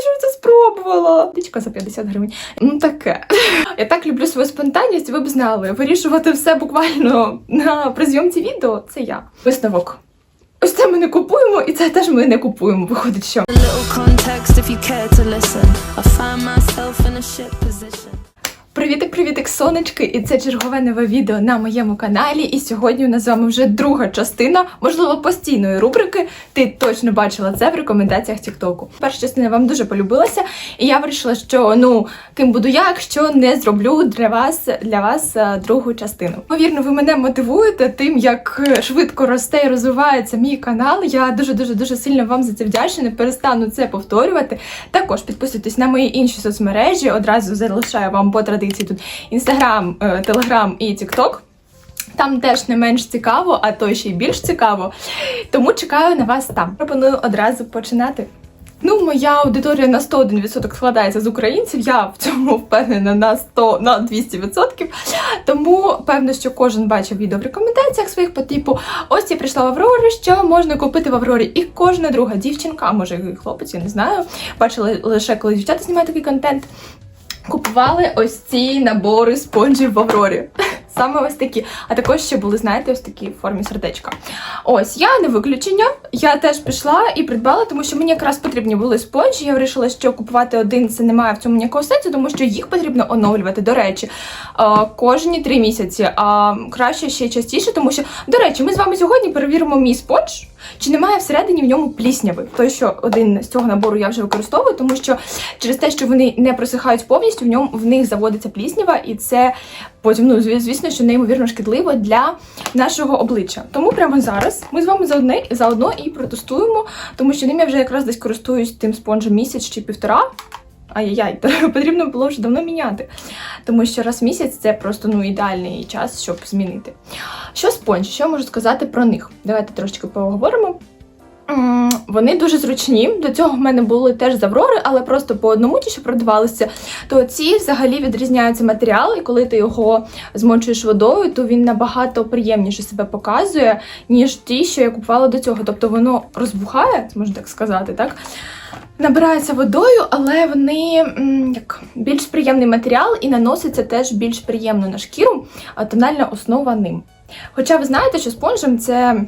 що це спробувала. Дичка за 50 гривень. Ну таке. Я так люблю свою спонтанність, ви б знали. Вирішувати все буквально на призйомці відео це я. Висновок. Ось це ми не купуємо, і це теж ми не купуємо. Виходить, що. A little context if you care to listen. I find myself in a shit position. Привітик, привітик, сонечки! І це чергове нове відео на моєму каналі. І сьогодні у нас з вами вже друга частина, можливо, постійної рубрики. Ти точно бачила це в рекомендаціях Тіктоку. Перша частина вам дуже полюбилася, і я вирішила, що ну ким буду я, якщо не зроблю для вас для вас е, другу частину. Повірно, ви мене мотивуєте тим, як швидко росте і розвивається мій канал. Я дуже дуже дуже сильно вам за це вдячна. Не перестану це повторювати. Також підписуйтесь на мої інші соцмережі. Одразу залишаю вам по тут інстаграм, телеграм і тікток. Там теж не менш цікаво, а то ще й більш цікаво. Тому чекаю на вас там. Пропоную одразу починати. Ну, моя аудиторія на 101% складається з українців. Я в цьому впевнена на 100, на 200%. Тому певно, що кожен бачив відео в рекомендаціях своїх по типу ось я прийшла в Аврорі, що можна купити в Аврорі. І кожна друга дівчинка, а може і хлопець, я не знаю. Бачила лише коли дівчата знімають такий контент. Купували ось ці набори спонжів в Аврорі. Саме ось такі. А також ще були, знаєте, ось такі в формі сердечка. Ось я не виключення. Я теж пішла і придбала, тому що мені якраз потрібні були спонжі. Я вирішила, що купувати один це немає в цьому ніякого сенсу, тому що їх потрібно оновлювати. До речі, е, кожні три місяці. А краще ще частіше, тому що, до речі, ми з вами сьогодні перевіримо мій спонж. Чи немає всередині в ньому плісняви? Той, що один з цього набору я вже використовую, тому що через те, що вони не просихають повністю, в ньому в них заводиться пліснява, і це потім, ну зві- звісно, що неймовірно шкідливо для нашого обличчя. Тому прямо зараз ми з вами заодне заодно і протестуємо, тому що ним я вже якраз десь користуюсь тим спонжем місяць чи півтора. Ай-яй, потрібно було вже давно міняти. Тому що раз в місяць це просто ну ідеальний час, щоб змінити. Що спонжі? Що я можу сказати про них? Давайте трошечки поговоримо. Вони дуже зручні. До цього в мене були теж з Аврори, але просто по одному ті, що продавалися. То ці взагалі відрізняються матеріал, і коли ти його змочуєш водою, то він набагато приємніше себе показує, ніж ті, що я купувала до цього. Тобто воно розбухає, можна так сказати, так? Набираються водою, але вони як більш приємний матеріал і наноситься теж більш приємно на шкіру, а тональна основа ним. Хоча ви знаєте, що спонжем це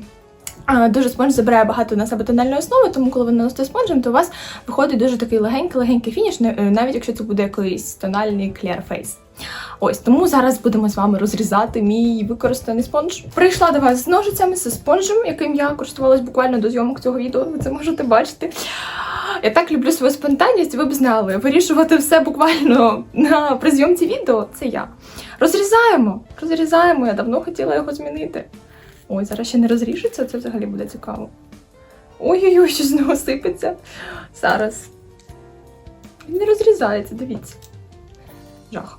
дуже спонж забирає багато на себе тональної основи, тому коли ви наносите спонжем, то у вас виходить дуже такий легенький-легенький фініш, е, навіть якщо це буде якийсь тональний Clear Face. Ось тому зараз будемо з вами розрізати мій використаний спонж. Прийшла до вас з ножицями, зі спонжем, яким я користувалась буквально до зйомок цього відео. Ви це можете бачити. Я так люблю свою спонтанність, ви б знали. Вирішувати все буквально на призйомці відео це я. Розрізаємо, розрізаємо. Я давно хотіла його змінити. Ой, зараз ще не розріжеться, це взагалі буде цікаво. Ой-ой-ой, що з нього сипеться. Зараз. Він не розрізається, дивіться. Жах.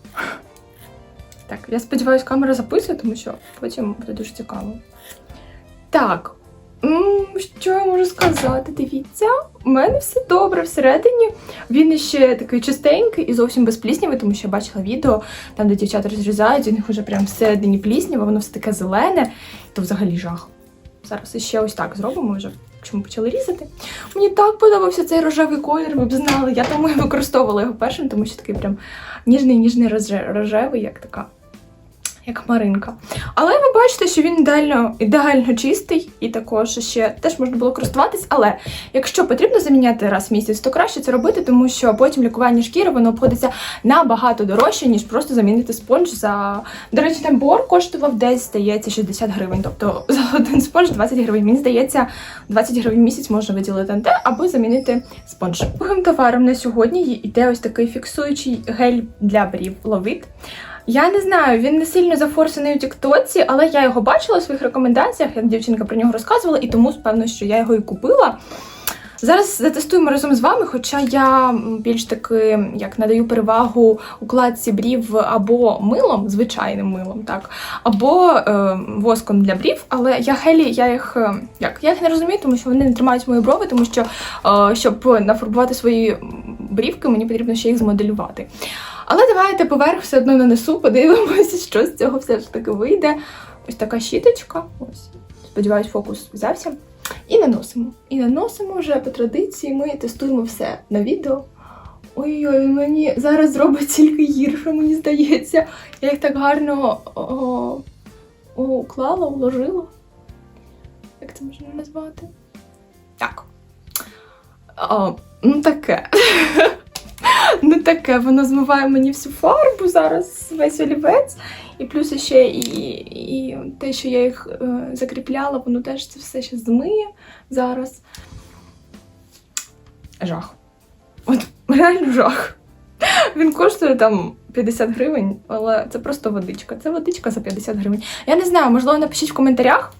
Так, я сподіваюся, камера записує, тому що потім буде дуже цікаво. Так. Що я можу сказати? Дивіться, у мене все добре всередині. Він ще такий чистенький і зовсім без плісняви, тому що я бачила відео, там, де дівчата розрізають, у них вже прям всередині пліснява, воно все таке зелене, то взагалі жах. Зараз іще ось так зробимо вже, Чому почали різати. Мені так подобався цей рожевий колір, ви б знали. Я тому і використовувала його першим, тому що такий прям ніжний, ніжний рожевий, як така. Як хмаринка. Але ви бачите, що він ідеально, ідеально чистий, і також ще теж можна було користуватись. Але якщо потрібно заміняти раз в місяць, то краще це робити, тому що потім лікування шкіри воно обходиться набагато дорожче, ніж просто замінити спонж за. До речі, набор коштував десь, здається, 60 гривень. Тобто за один спонж 20 гривень. Мені здається, 20 гривень в місяць можна виділити на те, або замінити спонж. Другим товаром на сьогодні йде ось такий фіксуючий гель для брів ловит. Я не знаю, він не сильно зафорсений у Тіктоці, але я його бачила у своїх рекомендаціях, як дівчинка про нього розказувала, і тому певно, що я його і купила. Зараз затестуємо разом з вами, хоча я більш таки як надаю перевагу укладці брів або милом, звичайним милом, так, або е, воском для брів. Але я гелі, я їх е, як я їх не розумію, тому що вони не тримають мої брови, тому що е, щоб нафарбувати свої брівки, мені потрібно ще їх змоделювати. Але давайте поверх все одно нанесу, подивимося, що з цього все ж таки вийде. Ось така щіточка. Ось. Сподіваюсь, фокус взявся. І наносимо. І наносимо вже по традиції. Ми тестуємо все на відео. Ой-ой, мені зараз зробить тільки гірше, мені здається. Я їх так гарно о, о, уклала, уложила. Як це можна назвати? Так. О, ну таке. ну таке, воно змиває мені всю фарбу зараз, весь олівець. І плюс ще і, і те, що я їх е, закріпляла, воно теж це все ще змиє зараз. Жах. От реально жах. Він коштує там 50 гривень, але це просто водичка. Це водичка за 50 гривень. Я не знаю, можливо, напишіть в коментарях,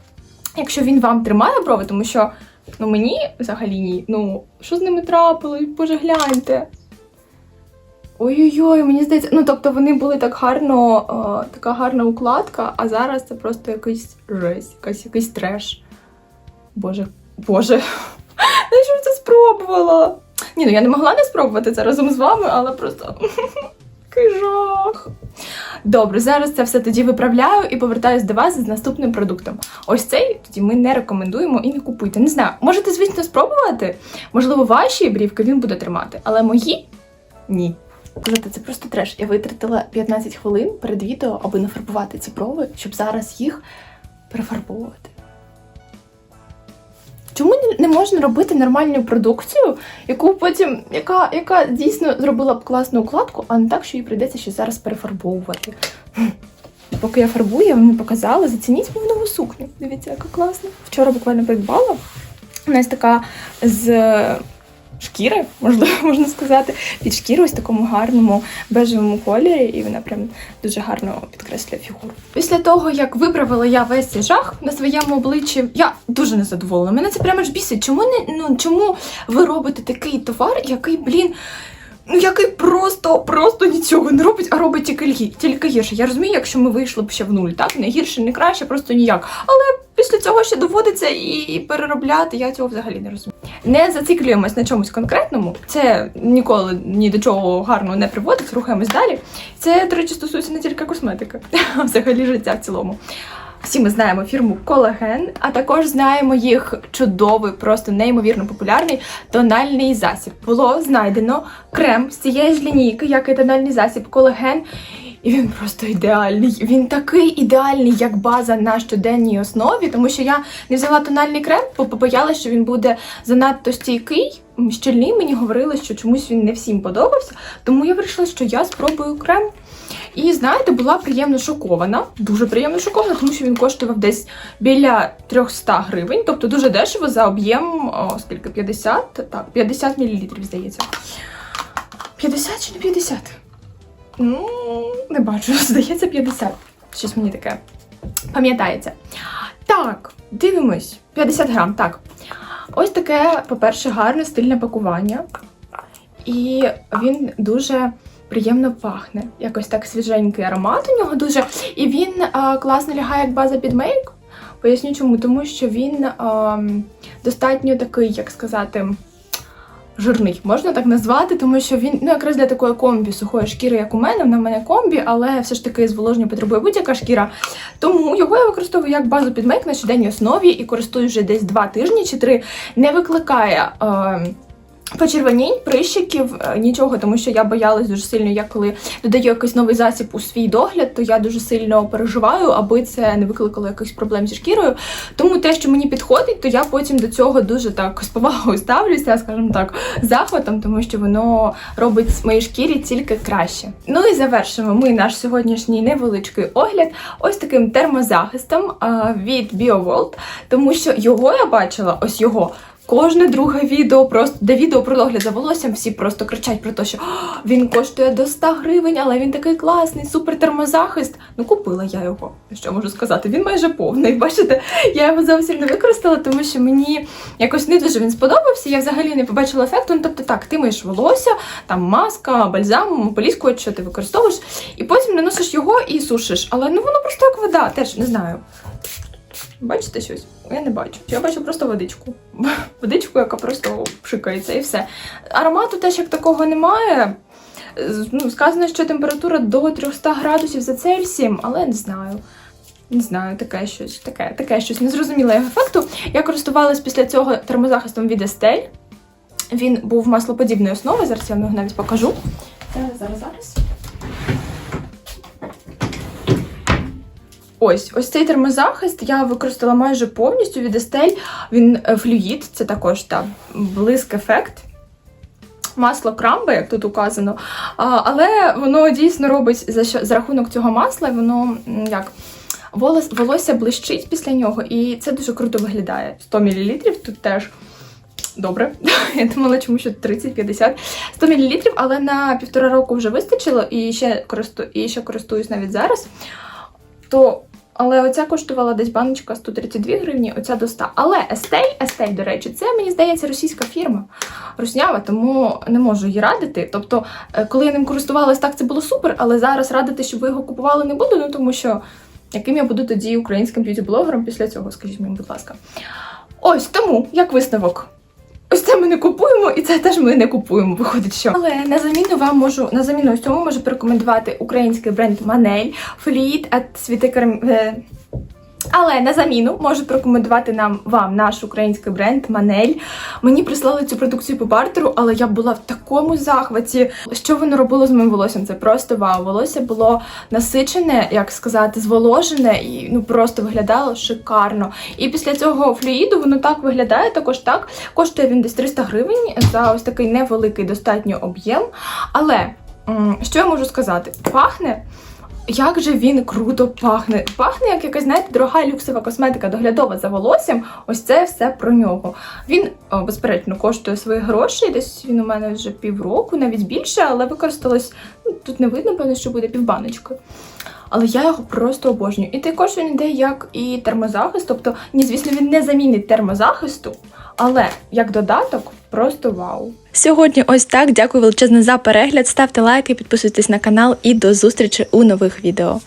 якщо він вам тримає брови, тому що ну мені взагалі ні. Ну, що з ними трапилось? Боже, гляньте. Ой-ой-ой, мені здається, ну тобто вони були так гарно, е, така гарна укладка, а зараз це просто якийсь жесть, якийсь, якийсь треш. Боже, боже, я що це спробувала? Ні, ну я не могла не спробувати це разом з вами, але просто жах. Добре, зараз це все тоді виправляю і повертаюсь до вас з наступним продуктом. Ось цей тоді ми не рекомендуємо і не купуйте. Не знаю, можете, звісно, спробувати. Можливо, ваші брівки він буде тримати, але мої ні. Знаєте, це просто треш. Я витратила 15 хвилин перед відео, аби нафарбувати ці брови, щоб зараз їх перефарбовувати. Чому не- можна робити нормальну продукцію, яку потім, яка, яка дійсно зробила б класну укладку, а не так, що їй прийдеться ще зараз перефарбовувати. Поки я фарбую, я вам не показала. Зацініть мою нову сукню. Дивіться, яка класна. Вчора буквально придбала. Вона ось така з шкіри, можливо, можна сказати, під шкіру ось такому гарному бежевому кольорі, і вона прям дуже гарно підкреслює фігуру. Після того, як виправила я весь цей жах на своєму обличчі, я дуже незадоволена. Мене це прямо ж бісить. Чому не ну чому ви робите такий товар, який, блін. Ну, який просто, просто нічого не робить, а робить тільки, тільки гірше. Я розумію, якщо ми вийшли б ще в нуль, так? Не гірше, не краще, просто ніяк. Але після цього ще доводиться і, переробляти. Я цього взагалі не розумію. Не зациклюємось на чомусь конкретному. Це ніколи ні до чого гарного не приводить. Рухаємось далі. Це, до речі, стосується не тільки косметики, а взагалі життя в цілому. Всі ми знаємо фірму Колаген, а також знаємо їх чудовий, просто неймовірно популярний тональний засіб. Було знайдено крем з цієї ж лінійки, як і тональний засіб Колаген. І він просто ідеальний. Він такий ідеальний, як база на щоденній основі, тому що я не взяла тональний крем, бо побоялася, що він буде занадто стійкий, щільний. Мені говорили, що чомусь він не всім подобався. Тому я вирішила, що я спробую крем. І знаєте, була приємно шокована, дуже приємно шокована, тому що він коштував десь біля 300 гривень, тобто дуже дешево за об'єм, скільки 50, так, 50 мл, здається. 50 чи не 50? Ну, не бачу, здається, 50. Щось мені таке пам'ятається. Так, дивимось. 50 грам, так. Ось таке, по-перше, гарне стильне пакування. І він дуже приємно пахне. Якось так свіженький аромат у нього дуже. І він а, класно лягає як база під мейк. Поясню чому, тому що він а, достатньо такий, як сказати, жирний, можна так назвати, тому що він ну якраз для такої комбі сухої шкіри, як у мене, вона в мене комбі, але все ж таки зволоження потребує будь-яка шкіра. Тому його я використовую як базу під мейк на щоденній основі і користуюсь вже десь два тижні чи три. Не викликає. Е, Почервонінь, прищиків, е, нічого, тому що я боялась дуже сильно, я коли додаю якийсь новий засіб у свій догляд, то я дуже сильно переживаю, аби це не викликало якихось проблем зі шкірою. Тому те, що мені підходить, то я потім до цього дуже так з повагою ставлюся, скажімо так, захватом, тому що воно робить моїй шкірі тільки краще. Ну і завершимо ми наш сьогоднішній невеличкий огляд ось таким термозахистом від BioWorld, тому що його я бачила, ось його. Кожне друге відео, просто де відео про догляд за волоссям, всі просто кричать про те, що він коштує до 100 гривень, але він такий класний, супер термозахист. Ну, купила я його. Що можу сказати? Він майже повний. Бачите, я його зовсім не використала, тому що мені якось не дуже він сподобався. Я взагалі не побачила ефекту. Ну, тобто, так, ти маєш волосся, там маска, бальзам, поліскувач, що ти використовуєш, і потім наносиш його і сушиш. Але ну воно просто як вода, теж не знаю. Бачите щось? Я не бачу. Я бачу просто водичку. Водичку, яка просто пшикається, і все. Аромату теж як такого немає. Ну, сказано, що температура до 300 градусів за Цельсієм, але не знаю. Не знаю, таке щось, таке, таке щось. Не зрозуміла його ефекту. Я користувалась після цього термозахистом від Estelle. Він був маслоподібної основи. Зараз я вам його навіть покажу. Зараз, зараз, Ось, ось цей термозахист я використала майже повністю від Estelle. Він е, флюїд, це також та блиск ефект. Масло крамбе, як тут указано. Але воно дійсно робить за, за рахунок цього масла, воно як. Волос, волосся блищить після нього, і це дуже круто виглядає. 100 мл тут теж добре. Я думала, чому що 30-50. 100 мл, але на півтора року вже вистачило, і ще, користу, і ще користуюсь навіть зараз. То, але оця коштувала десь баночка 132 гривні, оця до 100. Але Estelle, Estelle, до речі, це, мені здається, російська фірма. Руснява, тому не можу її радити. Тобто, е, коли я ним користувалась, так це було супер, але зараз радити, щоб ви його купували, не буду, ну тому що яким я буду тоді українським б'юті-блогером після цього, скажіть мені, будь ласка. Ось тому, як висновок. Ось це ми не купуємо, і це теж ми не купуємо, виходить, що. Але на заміну вам можу на заміну ось цьому можу порекомендувати український бренд Манель, Фліт, at Світикарм. Але на заміну можу порекомендувати нам вам наш український бренд Манель. Мені прислали цю продукцію по бартеру, але я була в такому захваті. Що воно робило з моїм волоссям? Це просто вау. Волосся було насичене, як сказати, зволожене і ну просто виглядало шикарно. І після цього флюїду воно так виглядає, також так. Коштує він десь 300 гривень за ось такий невеликий достатньо об'єм. Але що я можу сказати? Пахне. Як же він круто пахне. Пахне, як якась, знаєте, дорога люксова косметика доглядова за волоссям. Ось це все про нього. Він, безперечно, коштує свої гроші. Десь він у мене вже півроку, навіть більше, але використалось. Ну, тут не видно, певно, що буде півбаночки. Але я його просто обожнюю. І також він йде як і термозахист. Тобто, ні, звісно, він не замінить термозахисту, але як додаток просто вау. Сьогодні ось так. Дякую величезне за перегляд. Ставте лайки, підписуйтесь на канал і до зустрічі у нових відео.